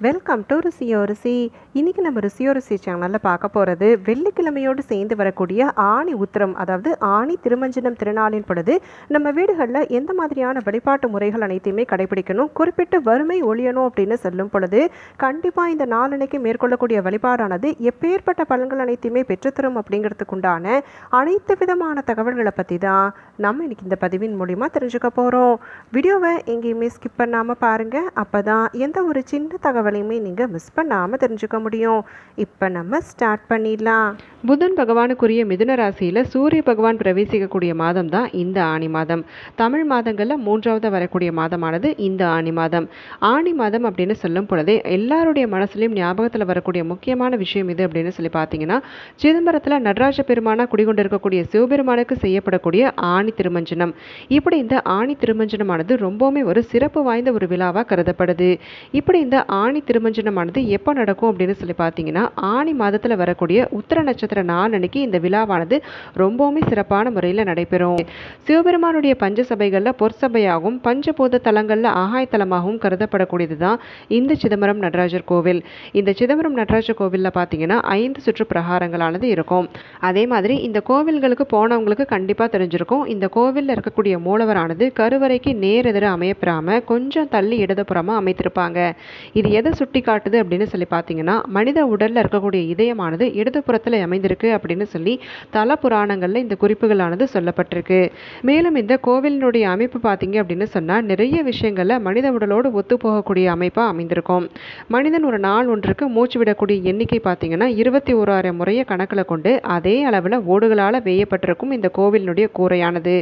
Welcome to ருசியோ ருசி. இன்றைக்கி நம்ம ருசியோ ருசி சேனலில் பார்க்க போகிறது வெள்ளிக்கிழமையோடு சேர்ந்து வரக்கூடிய ஆணி உத்திரம் அதாவது ஆணி திருமஞ்சனம் திருநாளின் பொழுது நம்ம வீடுகளில் எந்த மாதிரியான வழிபாட்டு முறைகள் அனைத்தையுமே கடைபிடிக்கணும் குறிப்பிட்டு வறுமை ஒழியணும் அப்படின்னு சொல்லும் பொழுது கண்டிப்பாக இந்த நாளன்னைக்கு மேற்கொள்ளக்கூடிய வழிபாடானது எப்பேற்பட்ட பலன்கள் அனைத்தையுமே பெற்றுத்தரும் அப்படிங்கிறதுக்குண்டான அனைத்து விதமான தகவல்களை பற்றி தான் நம்ம இன்றைக்கி இந்த பதிவின் மூலிமா தெரிஞ்சுக்க போகிறோம் வீடியோவை எங்கேயுமே ஸ்கிப் பண்ணாமல் பாருங்கள் அப்போ தான் எந்த ஒரு சின்ன தகவல் தகவலையுமே நீங்கள் மிஸ் பண்ணாமல் தெரிஞ்சுக்க முடியும். இப்போ நம்ம ஸ்டார்ட் பண்ணிடலாம். புதன் பகவானுக்குரிய மிதுன ராசியில் சூரிய பகவான் பிரவேசிக்கக்கூடிய மாதம் தான் இந்த ஆணி மாதம். தமிழ் மாதங்களில் மூன்றாவது வரக்கூடிய மாதமானது இந்த ஆணி மாதம். ஆணி மாதம் அப்படின்னு சொல்லும் பொழுதே எல்லாருடைய மனசுலையும் ஞாபகத்தில் வரக்கூடிய முக்கியமான விஷயம் இது அப்படின்னு சொல்லி பார்த்தீங்கன்னா சிதம்பரத்தில் நடராஜ பெருமானா குடிகொண்டிருக்கக்கூடிய சிவபெருமானுக்கு செய்யப்படக்கூடிய ஆணி திருமஞ்சனம். இப்படி இந்த ஆணி திருமஞ்சனமானது ரொம்பவுமே ஒரு சிறப்பு வாய்ந்த ஒரு விழாவாக கருதப்படுது. இப்படி இந்த ஆணி திருமஞ்சனமானது எப்போ நடக்கும் அப்படின்னு சொல்லி பார்த்தீங்கன்னா ஆணி மாதத்தில் வரக்கூடிய உத்தர நட்சத்திர நாள் அன்னைக்கு இந்த விழாவானது ரொம்பவுமே சிறப்பான முறையில் நடைபெறும். சிவபெருமானுடைய பஞ்ச சபைகளில் பொற்சபையாகவும் பஞ்சபூத தலங்களில் ஆகாய தலமாகவும் கருதப்படக்கூடியது தான் இந்த சிதம்பரம் நடராஜர் கோவில். இந்த சிதம்பரம் நடராஜர் கோவிலில் பார்த்தீங்கன்னா ஐந்து சுற்று பிரகாரங்களானது இருக்கும். அதே மாதிரி இந்த கோவில்களுக்கு போனவங்களுக்கு கண்டிப்பாக தெரிஞ்சிருக்கும். இந்த கோவிலில் இருக்கக்கூடிய மூலவரானது கருவறைக்கு நேர் அமையப்பெறாமல் கொஞ்சம் தள்ளி இடதுபுறமாக அமைத்திருப்பாங்க. இது எதை எதை சுட்டி காட்டுது அப்படின்னு சொல்லி பார்த்தீங்கன்னா மனித உடலில் இருக்கக்கூடிய இதயமானது இடதுபுறத்தில் அமைந்திருக்கு அப்படின்னு சொல்லி தல புராணங்களில் இந்த குறிப்புகளானது சொல்லப்பட்டிருக்கு. மேலும் இந்த கோவிலினுடைய அமைப்பு பார்த்தீங்க அப்படின்னு சொன்னால் நிறைய விஷயங்களில் மனித உடலோடு ஒத்து போகக்கூடிய அமைப்பாக அமைந்திருக்கும். மனிதன் ஒரு நாள் ஒன்றுக்கு மூச்சு விடக்கூடிய எண்ணிக்கை பார்த்தீங்கன்னா இருபத்தி ஓராயிரம் முறையை கணக்கில் கொண்டு அதே அளவில் ஓடுகளால் வேயப்பட்டிருக்கும் இந்த கோவிலினுடைய கூரையானது.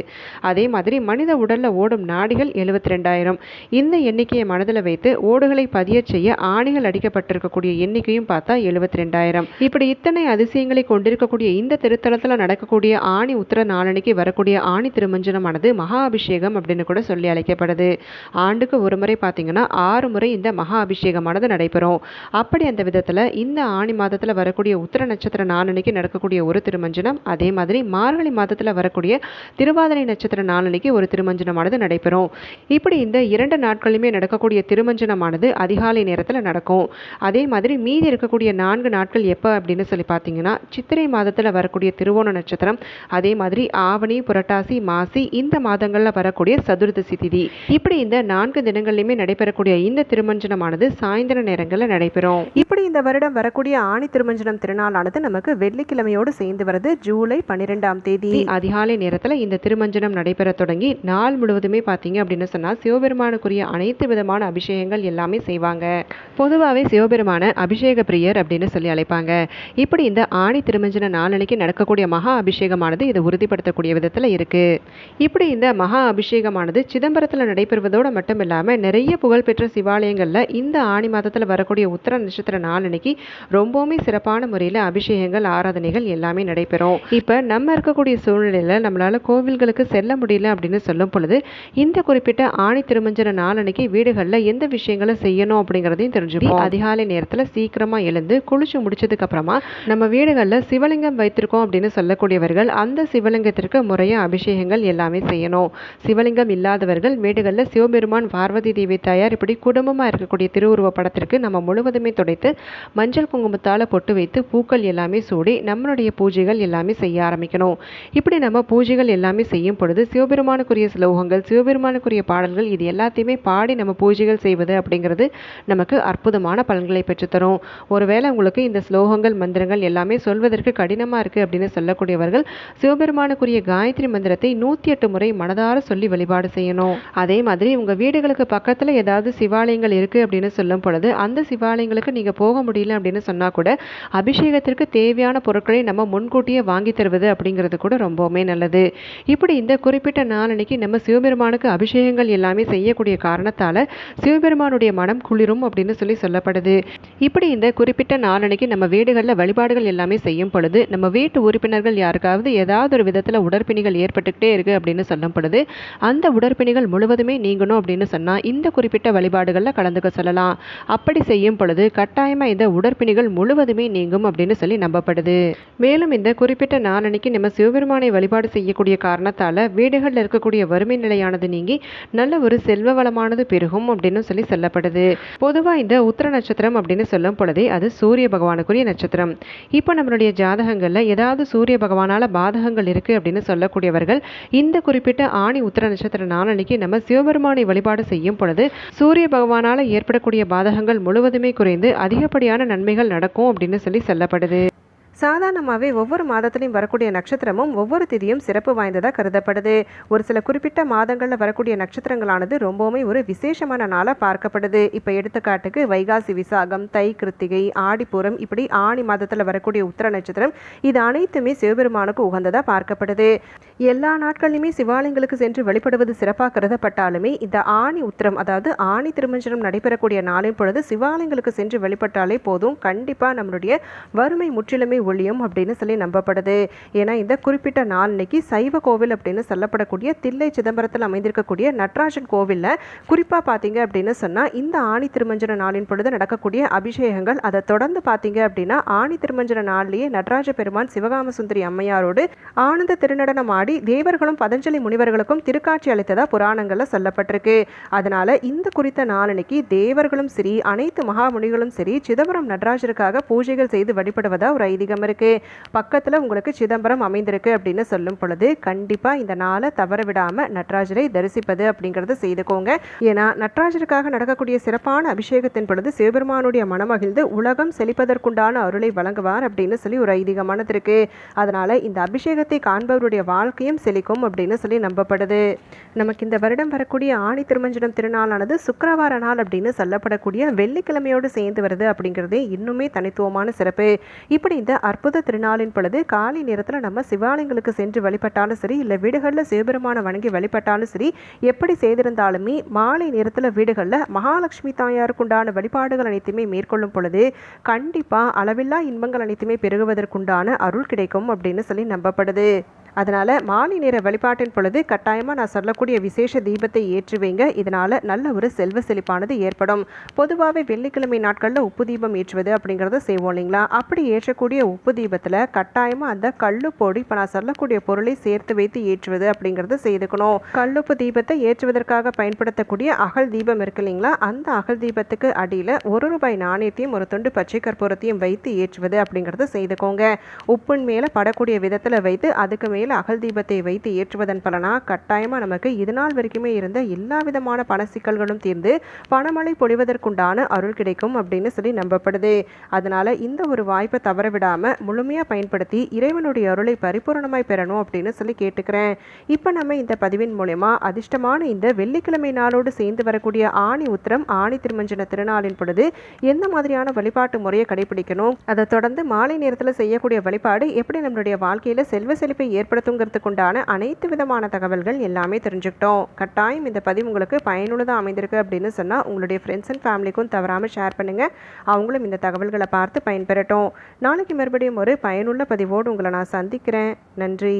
அதே மாதிரி மனித உடலில் ஓடும் நாடிகள் எழுபத்தி ரெண்டாயிரம் இந்த எண்ணிக்கையை மனதில் வைத்து ஓடுகளை பதிய செய்ய ஆணிகள் அடிக்கப்பட்டிருக்கக்கூடிய எண்ணிக்கையும் பார்த்தா எழுபத்தி ரெண்டாயிரம் இப்படி இத்தனை அதிசயங்களை கொண்டிருக்கக்கூடிய இந்த திருத்தலத்தில் நடக்கக்கூடிய ஆணி உத்தர நாளனைக்கு வரக்கூடிய ஆணி திருமஞ்சனமானது மகா அபிஷேகம் அப்படின்னு கூட சொல்லி அழைக்கப்படுது. ஆண்டுக்கு ஒரு முறை பார்த்தீங்கன்னா ஆறு முறை இந்த மகா அபிஷேகமானது நடைபெறும். அப்படி அந்த விதத்தில் இந்த ஆணி மாதத்தில் வரக்கூடிய உத்தர நட்சத்திர நாளனைக்கு நடக்கக்கூடிய ஒரு திருமஞ்சனம் அதே மாதிரி மார்கழி மாதத்தில் வரக்கூடிய திருவாதிரை நட்சத்திர நாளனைக்கு ஒரு திருமஞ்சனமானது நடைபெறும். இப்படி இந்த இரண்டு நாட்களுமே நடக்கக்கூடிய திருமஞ்சனமானது அதிகாலை நேரம் நேரத்தில் நடக்கும். அதே மாதிரி மீதி இருக்கக்கூடிய நான்கு நாட்கள் எப்போ அப்படின்னு சொல்லி பார்த்தீங்கன்னா சித்திரை மாதத்தில் வரக்கூடிய திருவோண நட்சத்திரம் அதே மாதிரி ஆவணி புரட்டாசி மாசி இந்த மாதங்களில் வரக்கூடிய சதுர்தசி திதி. இப்படி இந்த நான்கு தினங்கள்லையுமே நடைபெறக்கூடிய இந்த திருமஞ்சனமானது சாயந்தர நேரங்களில் நடைபெறும். இப்படி இந்த வருடம் வரக்கூடிய ஆணி திருமஞ்சனம் திருநாளானது நமக்கு வெள்ளிக்கிழமையோடு சேர்ந்து வருது ஜூலை பன்னிரெண்டாம் தேதி. அதிகாலை நேரத்தில் இந்த திருமஞ்சனம் நடைபெற தொடங்கி நாள் முழுவதுமே பார்த்தீங்க அப்படின்னு சொன்னால் சிவபெருமானுக்குரிய அனைத்து விதமான அபிஷேகங்கள் எல்லாமே செய்வாங்க. பொதுவாகவே சிவபெருமான அபிஷேக பிரியர் அப்படின்னு சொல்லி அழைப்பாங்க. இப்படி இந்த ஆணி திருமஞ்சன நாளனைக்கு நடக்கக்கூடிய மகா அபிஷேகமானது இதை உறுதிப்படுத்தக்கூடிய விதத்தில் இருக்கு. இப்படி இந்த மகா அபிஷேகமானது சிதம்பரத்தில் நடைபெறுவதோடு மட்டும் இல்லாமல் நிறைய புகழ்பெற்ற சிவாலயங்களில் இந்த ஆணி மாதத்தில் வரக்கூடிய உத்தர நட்சத்திர நாளனைக்கு ரொம்பவுமே சிறப்பான முறையில் அபிஷேகங்கள் ஆராதனைகள் எல்லாமே நடைபெறும். இப்போ நம்ம இருக்கக்கூடிய சூழ்நிலையில் நம்மளால கோவில்களுக்கு செல்ல முடியல அப்படின்னு சொல்லும் பொழுது இந்த குறிப்பிட்ட ஆணி திருமஞ்சன நாளனைக்கு வீடுகளில் எந்த விஷயங்களை செய்யணும் அப்படிங்கிறதையும் தெரிஞ்சுப்போம். அதிகாலை நேரத்தில் சீக்கிரமாக எழுந்து குளிச்சு முடிச்சதுக்கு அப்புறமா நம்ம வீடுகளில் சிவலிங்கம் வைத்திருக்கோம் அப்படின்னு சொல்லக்கூடியவர்கள் அந்த சிவலிங்கத்திற்கு முறையாக அபிஷேகங்கள் எல்லாமே செய்யணும். சிவலிங்கம் இல்லாதவர்கள் வீடுகளில் சிவபெருமான் பார்வதி தேவி தாயார் இப்படி குடும்பமாக இருக்கக்கூடிய திருவுருவ படத்திற்கு நம்ம முழுவதுமே துடைத்து மஞ்சள் குங்குமத்தால் பொட்டு வைத்து பூக்கள் எல்லாமே சூடி நம்மளுடைய பூஜைகள் எல்லாமே செய்ய ஆரம்பிக்கணும். இப்படி நம்ம பூஜைகள் எல்லாமே செய்யும் பொழுது சிவபெருமானுக்குரிய ஸ்லோகங்கள் சிவபெருமானுக்குரிய பாடல்கள் இது எல்லாத்தையுமே பாடி நம்ம பூஜைகள் செய்வது அப்படிங்கிறது நமக்கு அற்புதமான பலன்களை பெற்றுத்தரும். ஒருவேளை உங்களுக்கு இந்த ஸ்லோகங்கள் மந்திரங்கள் எல்லாமே சொல்வதற்கு கடினமாக இருக்குது அப்படின்னு சொல்லக்கூடியவர்கள் சிவபெருமானுக்குரிய காயத்ரி மந்திரத்தை நூற்றி எட்டு முறை மனதார சொல்லி வழிபாடு செய்யணும். அதே மாதிரி உங்கள் வீடுகளுக்கு பக்கத்தில் ஏதாவது சிவாலயங்கள் இருக்குது அப்படின்னு சொல்லும் பொழுது அந்த சிவாலயங்களுக்கு நீங்கள் போக முடியல அப்படின்னு சொன்னால் கூட அபிஷேகத்திற்கு தேவையான பொருட்களை நம்ம முன்கூட்டியே வாங்கி தருவது அப்படிங்கிறது கூட ரொம்பவுமே நல்லது. இப்படி இந்த குறிப்பிட்ட நாளன்னைக்கு நம்ம சிவபெருமானுக்கு அபிஷேகங்கள் எல்லாமே செய்யக்கூடிய காரணத்தால் சிவபெருமானுடைய மனம் குளிரும் அப்படின்னு அப்படின்னு சொல்லி சொல்லப்படுது. இப்படி இந்த குறிப்பிட்ட நாளனைக்கு நம்ம வீடுகளில் வழிபாடுகள் எல்லாமே செய்யும் பொழுது நம்ம வீட்டு உறுப்பினர்கள் யாருக்காவது ஏதாவது ஒரு விதத்தில் உடற்பிணிகள் ஏற்பட்டுக்கிட்டே இருக்குது அப்படின்னு சொல்லப்படுது அந்த உடற்பிணிகள் முழுவதுமே நீங்கணும் அப்படின்னு சொன்னால் இந்த குறிப்பிட்ட வழிபாடுகளில் கலந்துக்க சொல்லலாம். அப்படி செய்யும் பொழுது கட்டாயமாக இந்த உடற்பிணிகள் முழுவதுமே நீங்கும் அப்படின்னு சொல்லி நம்பப்படுது. மேலும் இந்த குறிப்பிட்ட நாளனைக்கு நம்ம சிவபெருமானை வழிபாடு செய்யக்கூடிய காரணத்தால் வீடுகளில் இருக்கக்கூடிய வறுமை நிலையானது நீங்கி நல்ல ஒரு செல்வ வளமானது பெருகும் அப்படின்னு சொல்லி சொல்லப்படுது. பொதுவாக வாய்ந்த உத்திர நட்சத்திரம் அப்படின்னு சொல்லும் பொழுதே அது சூரிய பகவானுக்குரிய நட்சத்திரம். இப்போ நம்மளுடைய ஜாதகங்களில் ஏதாவது சூரிய பகவானால் பாதகங்கள் இருக்குது அப்படின்னு சொல்லக்கூடியவர்கள் இந்த குறிப்பிட்ட ஆணி உத்திர நட்சத்திர நாளனைக்கு நம்ம சிவபெருமானை வழிபாடு செய்யும் பொழுது சூரிய பகவானால் ஏற்படக்கூடிய பாதகங்கள் முழுவதுமே குறைந்து அதிகப்படியான நன்மைகள் நடக்கும் அப்படின்னு சொல்லி சொல்லப்படுது. சாதாரணமாகவே ஒவ்வொரு மாதத்துலையும் வரக்கூடிய நட்சத்திரமும் ஒவ்வொரு திதியும் சிறப்பு வாய்ந்ததாக கருதப்படுது. ஒரு சில குறிப்பிட்ட மாதங்களில் வரக்கூடிய நட்சத்திரங்களானது ரொம்பவுமே ஒரு விசேஷமான நாளாக பார்க்கப்படுது. இப்போ எடுத்துக்காட்டுக்கு வைகாசி விசாகம் தை கிருத்திகை ஆடிப்பூரம் இப்படி ஆணி மாதத்தில் வரக்கூடிய உத்திர நட்சத்திரம் இது அனைத்துமே சிவபெருமானுக்கு உகந்ததாக பார்க்கப்படுது. எல்லா நாட்களிலுமே சிவாலயங்களுக்கு சென்று வழிபடுவது சிறப்பாக கருதப்பட்டாலுமே இந்த ஆணி உத்திரம் அதாவது ஆணி திருமஞ்சனம் நடைபெறக்கூடிய நாளின் பொழுது சிவாலயங்களுக்கு சென்று வழிபட்டாலே போதும். கண்டிப்பாக நம்மளுடைய வறுமை முற்றிலுமே ஒழியும் அப்படின்னு சொல்லி நம்பப்படுது. ஏன்னா இந்த குறிப்பிட்ட நாள் இன்னைக்கு சைவ கோவில் அப்படின்னு சொல்லப்படக்கூடிய தில்லை சிதம்பரத்தில் அமைந்திருக்கக்கூடிய நடராஜன் கோவிலில் குறிப்பாக பார்த்தீங்க அப்படின்னு சொன்னால் இந்த ஆணி திருமஞ்சன நாளின் பொழுது நடக்கக்கூடிய அபிஷேகங்கள் அதை தொடர்ந்து பார்த்தீங்க அப்படின்னா ஆணி திருமஞ்சன நாள்லேயே நடராஜ பெருமான் சிவகாம சுந்தரி அம்மையாரோடு ஆனந்த திருநடனம் ஆடி தேவர்களும் பதஞ்சலி முனிவர்களுக்கும் திருக்காட்சி அளித்ததா புராணங்களில் சொல்லப்பட்டிருக்கு. அதனால இந்த குறித்த நாளன்னைக்கு தேவர்களும் சரி அனைத்து மகாமுனிகளும் சரி சிதம்பரம் நடராஜருக்காக பூஜைகள் செய்து வழிபடுவதா ஒரு ஐதீகம். சிதம்பரம் இருக்குது பக்கத்தில் உங்களுக்கு சிதம்பரம் அமைந்திருக்கு அப்படின்னு சொல்லும் பொழுது கண்டிப்பாக இந்த நாளை தவற விடாமல் நட்ராஜரை தரிசிப்பது அப்படிங்கிறத செய்துக்கோங்க. ஏன்னா நட்ராஜருக்காக நடக்கக்கூடிய சிறப்பான அபிஷேகத்தின் பொழுது சிவபெருமானுடைய மனமகிழ்ந்து உலகம் செழிப்பதற்குண்டான அருளை வழங்குவார் அப்படின்னு சொல்லி ஒரு ஐதீகமானது இருக்கு. அதனால இந்த அபிஷேகத்தை காண்பவருடைய வாழ்க்கையும் செழிக்கும் அப்படின்னு சொல்லி நம்பப்படுது. நமக்கு இந்த வருடம் வரக்கூடிய ஆணி திருமஞ்சனம் திருநாளானது சுக்கரவார நாள் அப்படின்னு சொல்லப்படக்கூடிய வெள்ளிக்கிழமையோடு சேர்ந்து வருது அப்படிங்கிறதே இன்னுமே தனித்துவமான சிறப்பு. இப்படி இந்த அற்புத திருநாளின் பொழுது காலை நேரத்தில் நம்ம சிவாலயங்களுக்கு சென்று வழிபட்டாலும் சரி இல்லை வீடுகளில் சிவபெருமான வணங்கி வழிபட்டாலும் சரி எப்படி செய்திருந்தாலுமே மாலை நேரத்தில் வீடுகளில் மகாலட்சுமி தாயாருக்குண்டான வழிபாடுகள் அனைத்துமே மேற்கொள்ளும் பொழுது கண்டிப்பாக அளவில்லா இன்பங்கள் அனைத்துமே பெருகுவதற்குண்டான அருள் கிடைக்கும் அப்படின்னு சொல்லி நம்பப்படுது. அதனால் மாலை நேர வழிபாட்டின் பொழுது கட்டாயமாக நான் சொல்லக்கூடிய விசேஷ தீபத்தை ஏற்றுவீங்க. இதனால் நல்ல ஒரு செல்வ செழிப்பானது ஏற்படும். பொதுவாகவே வெள்ளிக்கிழமை நாட்களில் உப்பு தீபம் ஏற்றுவது அப்படிங்கிறத செய்வோம் இல்லைங்களா? அப்படி ஏற்றக்கூடிய உப்பு தீபத்தில் கட்டாயமாக அந்த கல்லுப்பொடி இப்போ நான் சொல்லக்கூடிய பொருளை சேர்த்து வைத்து ஏற்றுவது அப்படிங்கிறத செய்துக்கணும். கல்லுப்பு தீபத்தை ஏற்றுவதற்காக பயன்படுத்தக்கூடிய அகல் தீபம் இருக்கு இல்லைங்களா? அந்த அகல் தீபத்துக்கு அடியில் ஒரு ரூபாய் நாணயத்தையும் ஒரு துண்டு பச்சை கற்பூரத்தையும் வைத்து ஏற்றுவது அப்படிங்கிறத செய்துக்கோங்க. உப்பின் மேலே படக்கூடிய விதத்தில் வைத்து அதுக்கு மேலே அகல் தீபத்தை வைத்து ஏற்றுவதன் பலனாக கட்டாயமாக நமக்கு இது நாள் வரைக்குமே இருந்த எல்லா விதமான பண சிக்கல்களும் தீர்ந்து பணமழை பொழிவதற்குண்டான அருள் கிடைக்கும் அப்படின்னு சொல்லி நம்பப்படுது. அதனால் இந்த ஒரு வாய்ப்பை தவற விடாமல் முழுமையாக பயன்படுத்தி இறைவனுடைய அருளை பரிபூரணமாய் பெறணும் அப்படின்னு சொல்லி கேட்டுக்கிறேன். இப்போ நம்ம இந்த பதிவின் மூலயமா அதிர்ஷ்டமான இந்த வெள்ளிக்கிழமை நாளோடு சேர்ந்து வரக்கூடிய ஆணி உத்திரம் ஆணி திருமஞ்சன திருநாளின் பொழுது எந்த மாதிரியான வழிபாட்டு முறையை கடைபிடிக்கணும்? அதை தொடர்ந்து மாலை நேரத்தில் செய்யக்கூடிய வழிபாடு எப்படி நம்மளுடைய வாழ்க்கையில் செல்வ செழிப்பை ஏற்படுத்துங்கிறதுக்கு உண்டான அனைத்து விதமான தகவல்கள் எல்லாமே தெரிஞ்சுக்கிட்டோம். கட்டாயம் இந்த பதிவு உங்களுக்கு பயனுள்ளதாக அமைந்திருக்கு அப்படின்னு சொன்னால் உங்களுடைய ஃப்ரெண்ட்ஸ் அண்ட் ஃபேமிலிக்கும் தவறாமல் ஷேர் பண்ணுங்கள் அவங்களும் இந்த தகவல்களை பார்த்து பயன்பெறட்டும். நாளைக்கு மறுபடியும் ஒரு பயனுள்ள பதிவோடு உங்களை நான் சந்திக்கிறேன். நன்றி.